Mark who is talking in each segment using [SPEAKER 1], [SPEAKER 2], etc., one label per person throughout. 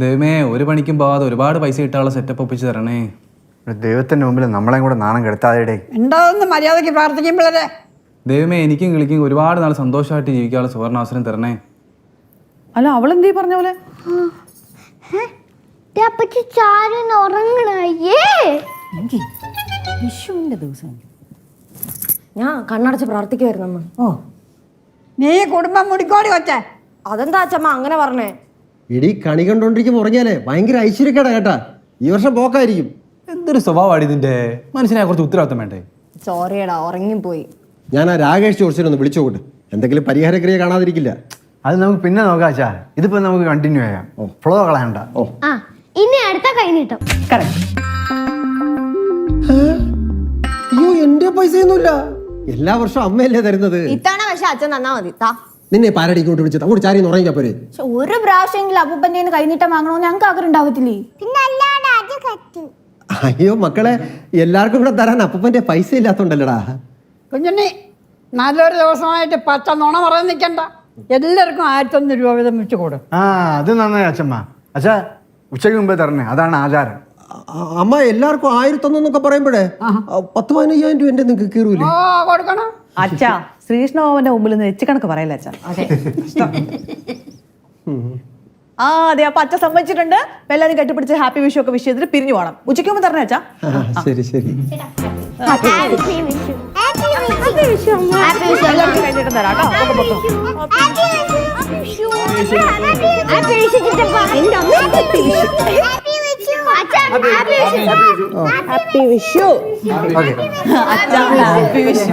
[SPEAKER 1] ദൈവമേ ഒരു പണിക്കും പോവാതെ ഒരുപാട് പൈസ കിട്ടാനുള്ള സെറ്റപ്പ് ഒപ്പിച്ച് തരണേ.
[SPEAKER 2] ദൈവത്തിന്റെ മുമ്പിൽ നമ്മളെ കൂടെ നാണം കെടുത്താതെ
[SPEAKER 3] ഉണ്ടാവുന്ന മര്യാദയ്ക്ക് പ്രാർത്ഥിക്കും പിള്ളേരെ
[SPEAKER 1] ദൈവമേ എനിക്കും കിളിക്കും ഒരുപാട് നാൾ സന്തോഷമായിട്ട് ജീവിക്കാനുള്ള സുവർണാവസരം തരണേ.
[SPEAKER 4] അല്ല അവൾ എന്തീ പറഞ്ഞ പോലെ? വിഷുവിന്റെ ദിവസം
[SPEAKER 5] ഞാൻ കണ്ണടച്ച് പ്രാർത്ഥിക്കുമായിരുന്നു
[SPEAKER 3] ഓ നീ കുടുംബം മുടിക്കോടി കൊച്ചേ.
[SPEAKER 5] അതെന്താ അച്ഛമ്മ അങ്ങനെ പറഞ്ഞേ?
[SPEAKER 6] ഇടി കണി കണ്ടോണ്ടിരിക്കും ഉറങ്ങിയാലേ ഭയങ്കര ഐശ്വര്യക്കേടാ കേട്ടാ. ഈ വർഷം പോക്കായിരിക്കും.
[SPEAKER 1] എന്തൊരു സ്വഭാവമാണ് ഇതിന്റെ? മനുഷ്യനെ കുറച്ച് ഉത്തരവാദിത്തം വേണ്ടേ?
[SPEAKER 5] സോറിയടാ ഉറങ്ങിപ്പോയി.
[SPEAKER 6] ഞാൻ ആ രാകേഷ് ചോദിച്ചിട്ടൊന്ന് വിളിച്ചു നോക്കട്ടെ. എന്തെങ്കിലും പരിഹാരക്രിയ കാണാതിരിക്കില്ല.
[SPEAKER 2] അത് നമുക്ക് പിന്നെ നോക്കാം ചാ ഇതിപ്പോ നമുക്ക് കണ്ടിന്യൂ ചെയ്യാം. ഫ്ലോ കളയണ്ട.
[SPEAKER 6] ഓ.
[SPEAKER 7] ആ ഇനി അടുത്ത കൈ നീട്ടം.
[SPEAKER 6] അയ്യോ എന്റെ പൈസയൊന്നുമില്ല. എല്ലാ വർഷവും അമ്മയല്ലേ തരുന്നത്?
[SPEAKER 5] ഇത്തവണ പക്ഷെ അച്ഛൻ തന്നാ മതി. താ.
[SPEAKER 6] നിന്നെ പാരടി ഇങ്ങോട്ട് വിളിച്ചത്. അങ്ങോട്ട് ചാരി ഉറങ്ങിക്കാ പോരെ.
[SPEAKER 4] പക്ഷെ ഒരു പ്രാവശ്യമെങ്കിലും അപ്പൂപ്പന്റെ കയ്യിൽ നിന്ന് കൈനീട്ടം വാങ്ങണോ? ഞങ്ങൾക്ക് ആഗ്രഹം ഉണ്ടാവത്തില്ലേ?
[SPEAKER 7] പിന്നെ അത്
[SPEAKER 6] അയ്യോ മക്കളെ എല്ലാവർക്കും കൂടെ തരാൻ അപ്പൂപ്പന്റെ പൈസ ഇല്ലാത്തോണ്ടല്ലടാ.
[SPEAKER 3] കുഞ്ഞുണ്ണി നല്ലൊരു ദിവസമായിട്ട് പച്ച നുണ പറയാൻ നിൽക്കണ്ട എല്ലാവർക്കും ആയിരത്തൊന്ന് രൂപ വീതം വെച്ച് കൊടു.
[SPEAKER 2] ആ അത് നന്നായി അച്ഛമ്മ. അച്ഛാ ഉച്ചയ്ക്ക് മുമ്പേ തരണേ. അതാണ് ആചാരം.
[SPEAKER 6] അമ്മ എല്ലാവർക്കും ആയിരത്തൊന്നൊക്കെ പറയുമ്പോഴേ പത്ത് പതിനയ്യായിരം രൂപ എന്റെ നിങ്ങൾക്ക് കീറൂലേ
[SPEAKER 3] കൊടുക്കണം.
[SPEAKER 4] അച്ഛാ ശ്രീകൃഷ്ണഭവന്റെ മുമ്പിൽ നിന്ന് എച്ച് കണക്ക് പറയല്ല അച്ഛാ? ആ അതെ അപ്പൊ അച്ഛൻ സമ്മതിച്ചിട്ടുണ്ട്. അപ്പൊ എല്ലാവരും കെട്ടിപ്പിടിച്ച് ഹാപ്പി വിഷു ഒക്കെ വിഷ് ചെയ്തിട്ട് പിരിഞ്ഞു പോകണം ഉച്ചയ്ക്ക് മുമ്പ് തരണേ അച്ഛാ?
[SPEAKER 6] ആ, ശരി ശരി.
[SPEAKER 7] Happy Vishu happy Vishu happy Vishu
[SPEAKER 4] എല്ലാവർക്കും കൈനീട്ടം തരാം കേട്ടോ.
[SPEAKER 7] ഹാപ്പി വിഷു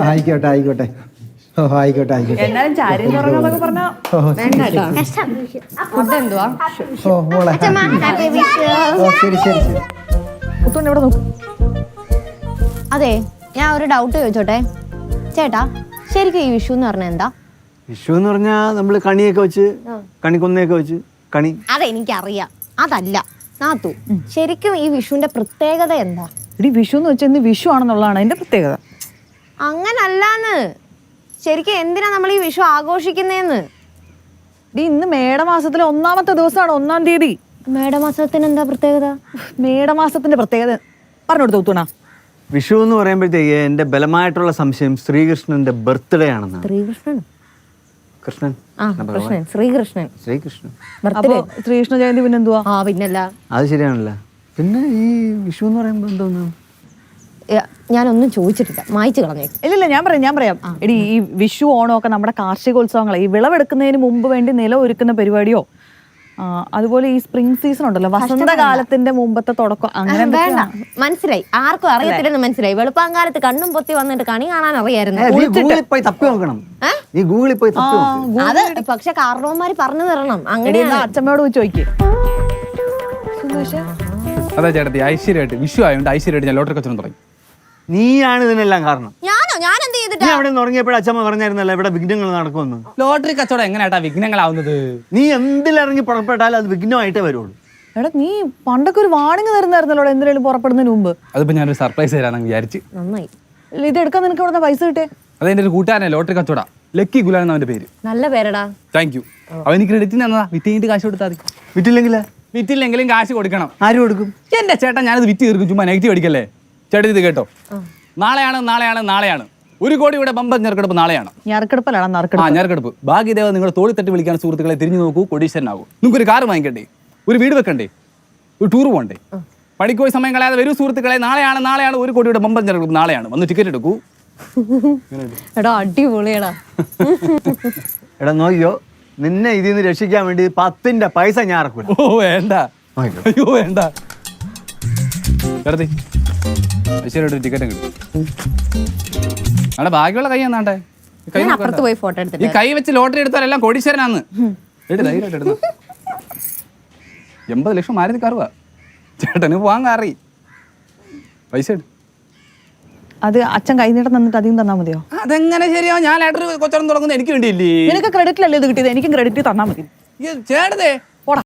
[SPEAKER 6] ആയിക്കോട്ടെ ആയിക്കോട്ടെ ഓ ആയിക്കോട്ടെ ആയിക്കോട്ടെ
[SPEAKER 4] എന്നാലും ചാരി തുറന്നൊക്കെ പറഞ്ഞാ
[SPEAKER 7] കഷ്ടം വിഷു
[SPEAKER 5] ഫുഡ് എന്തുവാ
[SPEAKER 6] ഓ മോളെ ശരി ശരി ശരി
[SPEAKER 4] മുത്തോണ്ട് ഇവിടെ നോക്കും
[SPEAKER 5] അതെ ഞാൻ ഒരു ഡൗട്ട് ചോദിച്ചോട്ടെ ചേട്ടാ ശരിക്കും ഈ വിഷു എന്ന് പറഞ്ഞാൽ എന്താ
[SPEAKER 2] വിഷു എന്ന് പറഞ്ഞാൽ നമ്മൾ കണിയൊക്കെ വെച്ച് കണിക്കൊന്നയൊക്കെ വെച്ച് കണി
[SPEAKER 5] അതെനിക്കറിയാം അതല്ല നാത്തു ശരിക്കും ഈ വിഷുവിന്റെ പ്രത്യേകത എന്താ?
[SPEAKER 4] ഇടി വിഷു എന്ന് വെച്ചാൽ ഇന്ന് വിഷു ആണെന്നുള്ളതാണ് അതിന്റെ പ്രത്യേകത.
[SPEAKER 5] അങ്ങനല്ലാന്ന്. ശരിക്കും എന്തിനാ നമ്മൾ ഈ വിഷു ആഘോഷിക്കുന്നേന്ന്?
[SPEAKER 4] ഇടി ഇന്ന് മേടമാസത്തിലെ ഒന്നാമത്തെ ദിവസമാണ് ഒന്നാം തീയതി.
[SPEAKER 5] മേടമാസത്തിന് എന്താ പ്രത്യേകത?
[SPEAKER 4] മേടമാസത്തിന്റെ പ്രത്യേകത. പറഞ്ഞു കൊടുത്തു തൂണ
[SPEAKER 2] വിഷു എന്ന് പറയുമ്പോഴത്തേക്ക് എന്റെ ബലമായിട്ടുള്ള സംശയം ശ്രീകൃഷ്ണന്റെ ബർത്ത്ഡേ ആണെന്നാണ്.
[SPEAKER 5] ശ്രീകൃഷ്ണൻ?
[SPEAKER 2] കൃഷ്ണൻ
[SPEAKER 5] ആ കൃഷ്ണൻ ശ്രീകൃഷ്ണൻ.
[SPEAKER 2] ശ്രീകൃഷ്ണൻ.
[SPEAKER 4] അപ്പൊ ശ്രീകൃഷ്ണ ജയന്തി പിന്നെ എന്തുവാ
[SPEAKER 5] ആ പിന്നല്ല.
[SPEAKER 2] അത് ശരിയാണല്ലോ. പിന്നെ ഈ വിഷു എന്ന് പറയുമ്പോൾ എന്തോന്നു?
[SPEAKER 5] ഏ, ഞാനൊന്നും ചോദിച്ചിട്ടില്ല. മായിച്ചു കളഞ്ഞേക്ക്
[SPEAKER 4] ഇല്ലില്ല ഞാൻ പറയാം ഞാൻ പറയാം. എടി ഈ വിഷു ഓണം ഒക്കെ നമ്മുടെ കാർഷികോത്സവങ്ങൾ ഈ വിളവെടുക്കുന്നതിന് മുമ്പ് വേണ്ടി നില ഒരുക്കുന്ന പരിപാടിയോ? അതുപോലെ ഈ സ്പ്രിംഗ് സീസൺ ഉണ്ടല്ലോ വസന്തകാലത്തിന്റെ മുമ്പത്തെ തുടക്കം അങ്ങനെ
[SPEAKER 5] വേണ്ട. മനസ്സിലായി. ആർക്കും അറിയത്തില്ലെന്ന് മനസ്സിലായി. വെളുപ്പാങ്കാലത്ത് കണ്ണും പൊത്തി വന്നിട്ട് കണി കാണാൻ അറിയായിരുന്നു.
[SPEAKER 2] പോയി തപ്പി നോക്കണം. നീ ഗൂഗിളിൽ പോയി
[SPEAKER 5] അത് പക്ഷെ കാർണവന്മാര് പറഞ്ഞു തരണം. അങ്ങനെ
[SPEAKER 4] അച്ഛമ്മയോട് ചോദിക്കും.
[SPEAKER 1] അതെ ചേട്ടത്തി ഐശ്വര്യമായിട്ട്. വിഷു ആയതുകൊണ്ട് ഐശ്വര്യമായിട്ട് ഞാൻ ലോട്ടറി കച്ചവടം തുടങ്ങി.
[SPEAKER 2] നീയാണ് ഇതിനെല്ലാം കാരണം.
[SPEAKER 5] ചെയ്തിട്ട്?
[SPEAKER 2] നീ അവിടെ ഉറങ്ങിയപ്പോഴും അച്ഛമ്മ പറഞ്ഞായിരുന്നല്ലോ ഇവിടെ വിഘ്നങ്ങൾ നടക്കുമെന്ന്.
[SPEAKER 1] ലോട്ടറി കച്ചവടം എങ്ങനെയാട്ടാ വിഘ്നങ്ങളാവുന്നത്?
[SPEAKER 2] നീ എന്തിലിറങ്ങി പുറപ്പെട്ടാലും അത് വിഘ്നമായിട്ടേ വരുള്ളൂ.
[SPEAKER 4] എടാ നീ പണ്ടൊക്കെ ഒരു വാണിംഗ് തരുന്നായിരുന്നല്ലോ എന്തിനേലും പുറപ്പെടുന്നതിന് മുമ്പ്.
[SPEAKER 1] അതിപ്പോ ഞാനൊരു സർപ്രൈസ് തരാന്ന് വിചാരിച്ച്.
[SPEAKER 5] നന്നായി.
[SPEAKER 4] ഇത് എടുക്കാൻ നിനക്ക് ഇവിടെ പൈസ കിട്ടേ
[SPEAKER 1] അതെന്റെ ഒരു കൂട്ടുകാരനെ ലോട്ടറി കച്ചവട. ലക്കി ഗുലാൻ എന്നാ അവന്റെ പേര്.
[SPEAKER 5] നല്ല പേരടാ.
[SPEAKER 1] താങ്ക് യു അവന് ക്രെഡിറ്റ് തന്നതാ. വിറ്റ് കഴിഞ്ഞിട്ട് കാശ് കൊടുത്താൽ മതി.
[SPEAKER 2] വിറ്റില്ലെങ്കിലേ?
[SPEAKER 1] വിറ്റില്ലെങ്കിലും കാശ് കൊടുക്കണം.
[SPEAKER 2] ആര് കൊടുക്കും?
[SPEAKER 1] എന്റെ ചേട്ടൻ ഞാനത് വിറ്റ് തീർക്കും. ചുമ്മാ നെഗറ്റീവ് അടിക്കല്ലേ? ചേട്ടൻ ഇത് കേട്ടോ. നാളെയാണ് നാളെയാണ് നാളെയാണ്. ഒരു കോടിയുടെ ബമ്പർ ഞെരക്കെടുപ്പ് നാളെയാണ്.
[SPEAKER 4] ഞറക്കെടുപ്പല്ലാണ്
[SPEAKER 1] ആ
[SPEAKER 4] നറുക്കെടുപ്പ്
[SPEAKER 1] ഞെറുക്കെടുപ്പ് ഭാഗ്യദേവ നിങ്ങളുടെ തോളി തട്ടി വിളിക്കാൻ സുഹൃത്തുക്കളെ തിരിഞ്ഞു നോക്കൂ കൊടീശ്വരനാകൂ. നിങ്ങൾക്ക് ഒരു കാർ വാങ്ങിക്കണ്ടേ? ഒരു വീട് വെക്കണ്ടേ? ഒരു ടൂർ പോകണ്ടേ? പണിക്ക് പോയി സമയം കളയാതെ വരൂ സുഹൃത്തുക്കളെ നാളെയാണ് നാളെയാണ് ഒരു കോടിയുടെ ബമ്പർ ഞെരക്കെടുപ്പ് നാളെയാണ്. വന്ന് ടിക്കറ്റ് എടുക്കൂ.
[SPEAKER 5] എടാ അടിപൊളിയടാ.
[SPEAKER 2] എടാ നോക്കിയോ നിന്നെ ഇതിൽ നിന്ന് രക്ഷിക്കാൻ വേണ്ടി പത്തിന്റെ പൈസ ഞാൻ ഇറക്കൂല.
[SPEAKER 1] ഓ വേണ്ട. അയ്യോ വേണ്ട. ചേട്ടത്തി ഐശ്വര്യ ടിക്കറ്റ് കിട്ടും. നമ്മുടെ ഭാഗ്യമുള്ള കൈ എന്നാണ്ടേ കൈ
[SPEAKER 5] ഞാൻ അപ്പുറത്ത് പോയി ഫോട്ടോ
[SPEAKER 1] ഈ
[SPEAKER 5] എടുത്തിട്ട്
[SPEAKER 1] കൈ വെച്ച് ലോട്ടറി എടുത്താലെല്ലാം കോടീശ്വരനാന്ന്. എടു ധൈര്യമായിട്ട് എടുത്തു. എൺപത് ലക്ഷം മാരുതി കാറുവാ. ചേട്ടന് പോവാൻ കാറി. പൈസ ഇട്.
[SPEAKER 4] അത് അച്ഛൻ കൈനീട്ടം തന്നിട്ട് അധികം തന്നാ മതിയോ?
[SPEAKER 1] അതെങ്ങനെ ശരിയാ? ഞാൻ ലേറ്റർ കൊച്ചറം തുടങ്ങുന്നത് എനിക്ക് വേണ്ടിയില്ലേ?
[SPEAKER 4] നിനക്ക് ക്രെഡിറ്റിലല്ലേ ഇത് കിട്ടിയത്? എനിക്കും ക്രെഡിറ്റ് തന്നാ മതി.
[SPEAKER 1] ചേട്ടതേ